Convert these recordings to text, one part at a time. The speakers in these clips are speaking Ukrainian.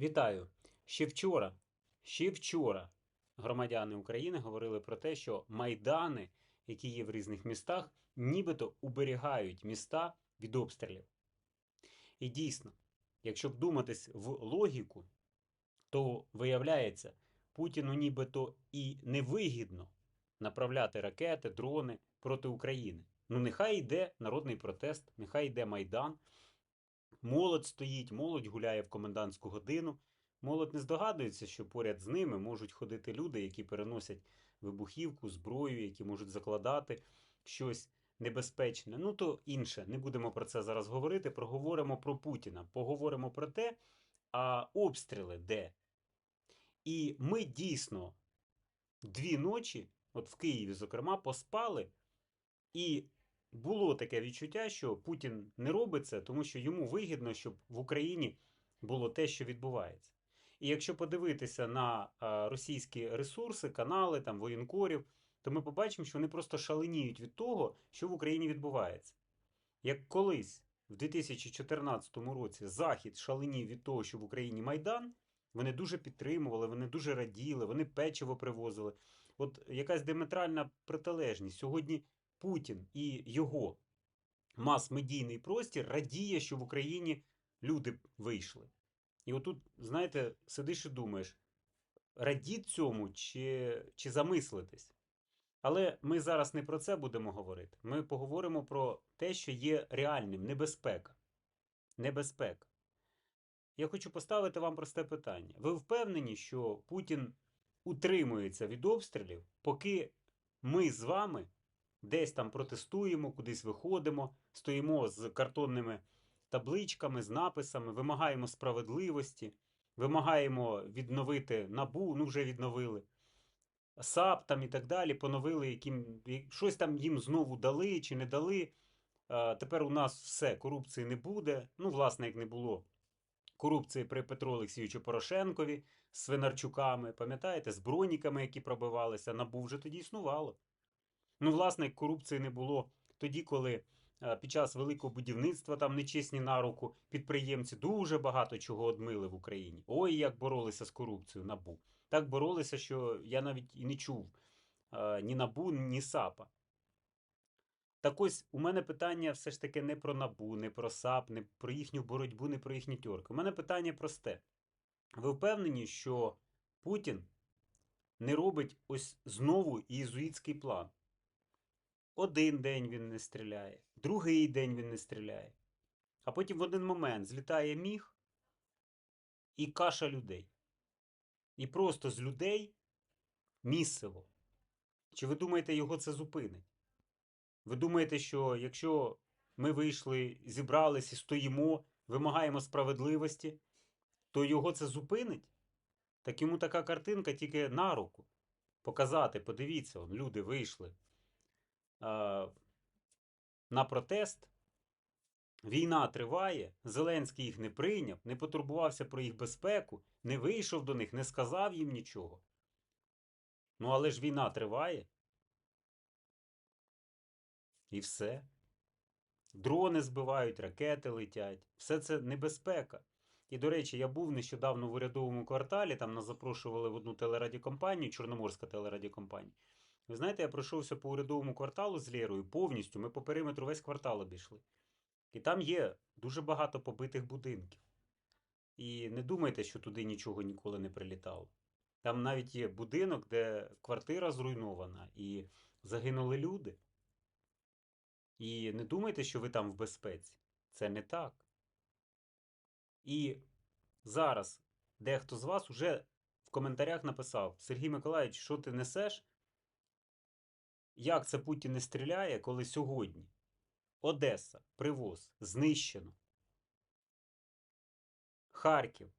Вітаю! Ще вчора, ще вчора громадяни України говорили про те, що майдани, які є в різних містах, нібито уберігають міста від обстрілів. І дійсно, якщо вдуматись в логіку, то виявляється, Путіну нібито і невигідно направляти ракети, дрони проти України. Ну, нехай йде народний протест, нехай йде Майдан. Молодь стоїть, молодь гуляє в комендантську годину. Молодь не здогадується, що поряд з ними можуть ходити люди, які переносять вибухівку, зброю, які можуть закладати щось небезпечне. Ну то інше, не будемо про це зараз говорити. Проговоримо про Путіна, поговоримо про те, а обстріли де. І ми дійсно дві ночі, от в Києві, зокрема, поспали, і було таке відчуття, що Путін не робить це, тому що йому вигідно, щоб в Україні було те, що відбувається. І якщо подивитися на а, російські ресурси, канали, там, воєнкорів, то ми побачимо, що вони просто шаленіють від того, що в Україні відбувається. Як колись в 2014 році Захід шаленів від того, що в Україні Майдан, вони дуже підтримували, вони дуже раділи, вони печиво привозили. От якась диаметральна протилежність. Сьогодні Путін і його мас-медійний простір радіє, що в Україні люди вийшли. І отут, знаєте, сидиш і думаєш, радіть цьому чи, чи замислитись. Але ми зараз не про це будемо говорити. Ми поговоримо про те, що є реальним небезпека. Небезпека. Я хочу поставити вам просте питання. Ви впевнені, що Путін утримується від обстрілів, поки ми з вами десь там протестуємо, кудись виходимо, стоїмо з картонними табличками, з написами, вимагаємо справедливості, вимагаємо відновити набу, ну вже відновили. САП там і так далі, поновили, яким, щось там їм знову дали чи не дали. Тепер у нас все, корупції не буде. Ну, власне, як не було корупції при Петру Олексійовичу Порошенкові з Свинарчуками, пам'ятаєте, з броніками, які пробивалися, набу вже тоді існувало. Ну, власне, корупції не було тоді, коли під час великого будівництва там нечесні на руку підприємці дуже багато чого одмили в Україні. Ой, як боролися з корупцією набу. Так боролися, що я навіть і не чув ні набу, ні САПа. Так ось у мене питання все ж таки не про набу, не про САП, не про їхню боротьбу, не про їхні тьорки. У мене питання просте. Ви впевнені, що Путін не робить ось знову єзуїтський план? Один день він не стріляє, другий день він не стріляє. А потім в один момент злітає міг і каша людей. І просто з людей місиво. Чи ви думаєте, його це зупинить? Ви думаєте, що якщо ми вийшли, зібрались і стоїмо, вимагаємо справедливості, то його це зупинить? Так йому така картинка тільки на руку. Показати, подивіться, люди вийшли на протест. Війна триває, Зеленський їх не прийняв, не потурбувався про їх безпеку, не вийшов до них, не сказав їм нічого. Ну, але ж війна триває. І все. Дрони збивають, ракети летять. Все це небезпека. І, до речі, я був нещодавно в урядовому кварталі, там нас запрошували в одну телерадіокомпанію, Чорноморська телерадіокомпанія. Ви знаєте, я пройшовся по урядовому кварталу з Лєрою повністю. Ми по периметру весь квартал обійшли. І там є дуже багато побитих будинків. І не думайте, що туди нічого ніколи не прилітало. Там навіть є будинок, де квартира зруйнована, і загинули люди. І не думайте, що ви там в безпеці. Це не так. І зараз дехто з вас уже в коментарях написав: Сергій Миколаївич, що ти несеш? Як це Путін не стріляє, коли сьогодні Одеса, Привоз, знищено. Харків,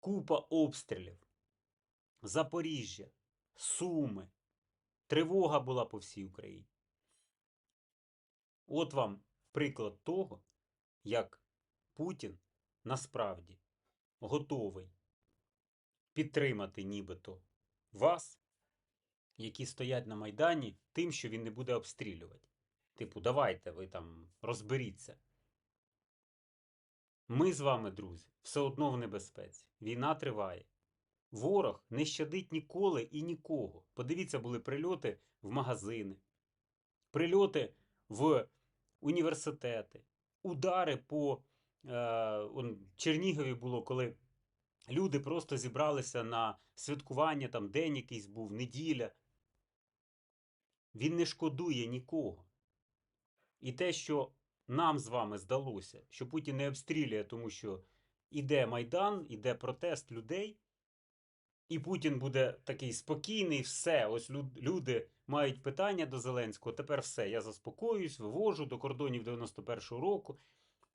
купа обстрілів, Запоріжжя, Суми. Тривога була по всій Україні. От вам приклад того, як Путін насправді готовий підтримати нібито вас, які стоять на Майдані, тим, що він не буде обстрілювати. Типу, давайте ви там розберіться. Ми з вами, друзі, все одно в небезпеці. Війна триває. Ворог не щадить ніколи і нікого. Подивіться, були прильоти в магазини, прильоти в університети, удари по е, Чернігові було, коли люди просто зібралися на святкування, там день якийсь був, неділя. Він не шкодує нікого. І те, що нам з вами здалося, що Путін не обстрілює, тому що іде Майдан, іде протест людей, і Путін буде такий спокійний, все. Ось люд- люди мають питання до Зеленського. Тепер все. Я заспокоююсь, вивожу до кордонів 91-го року,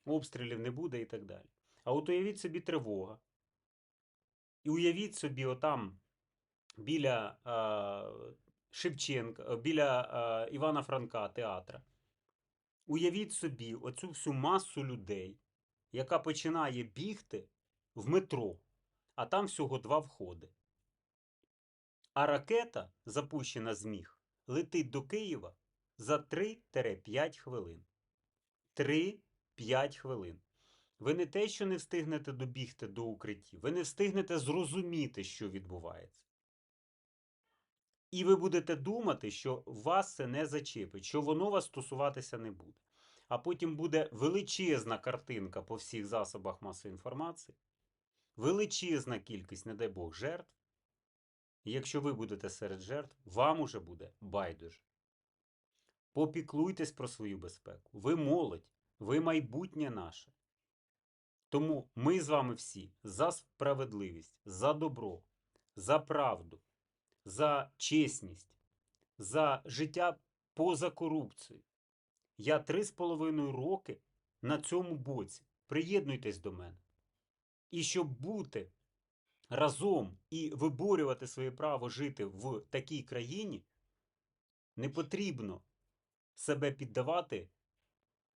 обстрілів не буде і так далі. А от уявіть собі тривога. І уявіть собі, отам біля Шевченка, е, біля е, Івана Франка театра. Уявіть собі оцю всю масу людей, яка починає бігти в метро, а там всього два входи. А ракета, запущена з міг, летить до Києва за 3-5 хвилин. 3-5 хвилин. Ви не те, що не встигнете добігти до укриттів, ви не встигнете зрозуміти, що відбувається. І ви будете думати, що вас це не зачепить, що воно вас стосуватися не буде. А потім буде величезна картинка по всіх засобах масової інформації, величезна кількість, не дай Бог, жертв. І якщо ви будете серед жертв, вам уже буде байдуже. Попіклуйтесь про свою безпеку. Ви молодь, ви майбутнє наше. Тому ми з вами всі за справедливість, за добро, за правду, за чесність, за життя поза корупцією. Я три з половиною роки на цьому боці. Приєднуйтесь до мене. І щоб бути разом і виборювати своє право жити в такій країні, не потрібно себе піддавати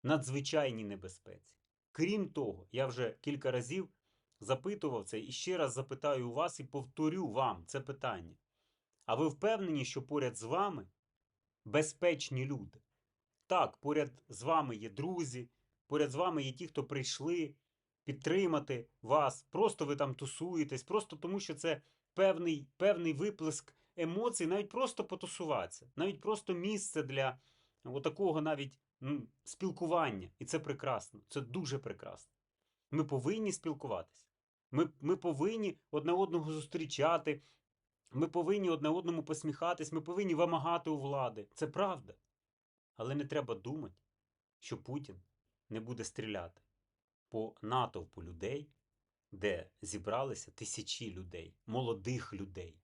надзвичайній небезпеці. Крім того, я вже кілька разів запитував це і ще раз запитаю у вас і повторю вам це питання. А ви впевнені, що поряд з вами безпечні люди? Так, поряд з вами є друзі, поряд з вами є ті, хто прийшли підтримати вас. Просто ви там тусуєтесь, просто тому що це певний, певний виплеск емоцій, навіть просто потусуватися, навіть просто місце для отакого навіть м, спілкування. І це прекрасно, це дуже прекрасно. Ми повинні спілкуватися. Ми, ми повинні одне одного зустрічати. Ми повинні одне одному посміхатись, ми повинні вимагати у влади. Це правда. Але не треба думати, що Путін не буде стріляти по натовпу людей, де зібралися тисячі людей, молодих людей.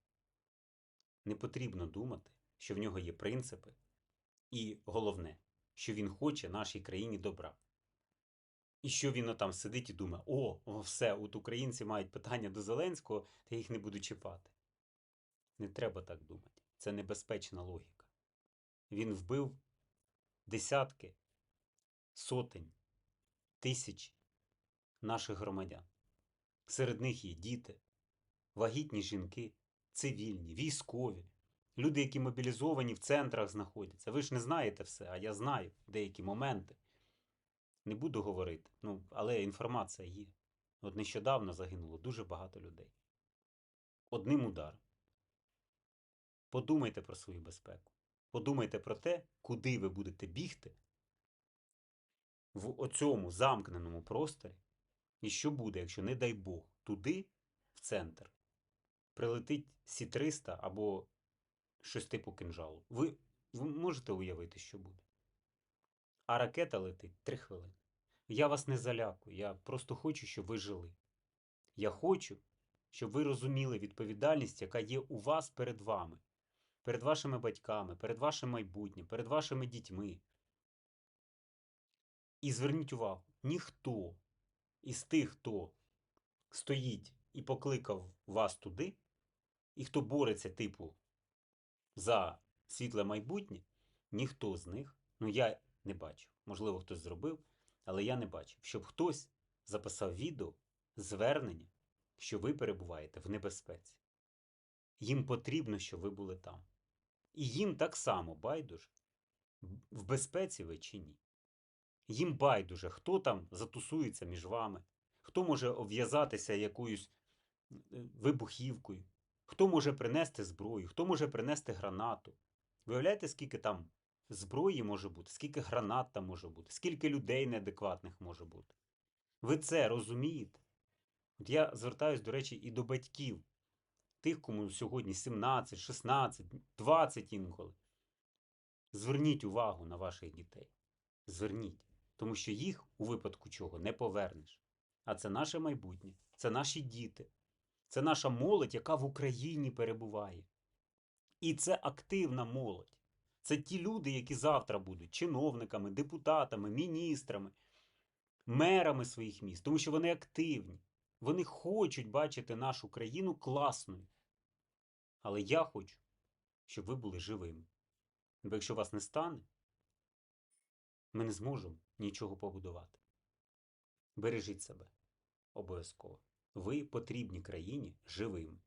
Не потрібно думати, що в нього є принципи, і головне, що він хоче нашій країні добра. І що він отам сидить і думає: о, все, от українці мають питання до Зеленського, та їх не буду чіпати. Не треба так думати. Це небезпечна логіка. Він вбив десятки, сотень, тисяч наших громадян. Серед них є діти, вагітні жінки, цивільні, військові, люди, які мобілізовані в центрах знаходяться. Ви ж не знаєте все, а я знаю деякі моменти. Не буду говорити, ну, але інформація є. От нещодавно загинуло дуже багато людей. Одним ударом. Подумайте про свою безпеку. Подумайте про те, куди ви будете бігти в оцьому замкненому просторі, і що буде, якщо, не дай Бог, туди, в центр, прилетить Сі-300 або щось типу кинжалу. Ви, ви можете уявити, що буде? А ракета летить 3 хвилини. Я вас не залякую, я просто хочу, щоб ви жили. Я хочу, щоб ви розуміли відповідальність, яка є у вас перед вами перед вашими батьками, перед вашим майбутнім, перед вашими дітьми. І зверніть увагу, ніхто із тих, хто стоїть і покликав вас туди, і хто бореться, типу, за світле майбутнє, ніхто з них, ну я не бачив, можливо, хтось зробив, але я не бачив, щоб хтось записав відео звернення, що ви перебуваєте в небезпеці. Їм потрібно, щоб ви були там. І їм так само байдуже, в безпеці ви чи ні. Їм байдуже, хто там затусується між вами, хто може обв'язатися якоюсь е, вибухівкою, хто може принести зброю, хто може принести гранату. Виявляєте, скільки там зброї може бути, скільки гранат там може бути, скільки людей неадекватних може бути. Ви це розумієте? От я звертаюсь, до речі, і до батьків, тих, кому сьогодні 17, 16, 20 інколи. Зверніть увагу на ваших дітей. Зверніть. Тому що їх у випадку чого не повернеш. А це наше майбутнє, це наші діти, це наша молодь, яка в Україні перебуває. І це активна молодь. Це ті люди, які завтра будуть чиновниками, депутатами, міністрами, мерами своїх міст, тому що вони активні. Вони хочуть бачити нашу країну класною. Але я хочу, щоб ви були живими. Бо якщо вас не стане, ми не зможемо нічого побудувати. Бережіть себе обов'язково. Ви потрібні країні живими.